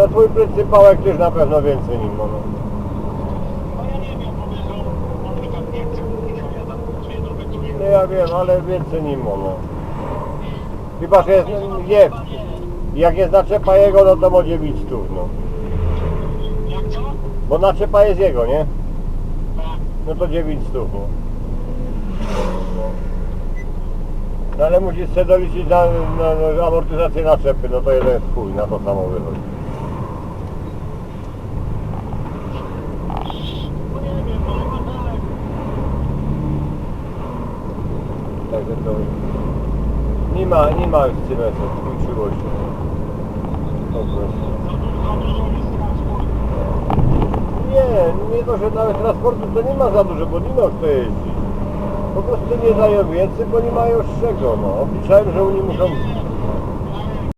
No twój pryncypałek też na pewno więcej nim ma, no. No ja nie wiem, bo wiesz, on, on mi tam nie chce mówić, a ja tam pracuję do wyczuję. No ja wiem, ale więcej nim ma, no. Chyba, że jest, nie, jak jest naczepa jego, no to ma 9 stów, no. Jak co? Bo naczepa jest jego, nie? Tak. No to 9 stów, no. No ale musisz sobie doliczyć na, na, na amortyzację naczepy, no to jeden chuj, na to samo wychodzi. No nie wiem, może ma dalej. Także to nie ma, nie ma cymesu, skończyło się. Po. Nie, nie to, że nawet transportu to nie ma za dużo, bo nie ma kto jeździ. Po prostu nie dają więcej, bo nie mają z czego, no. Obliczałem, że oni muszą...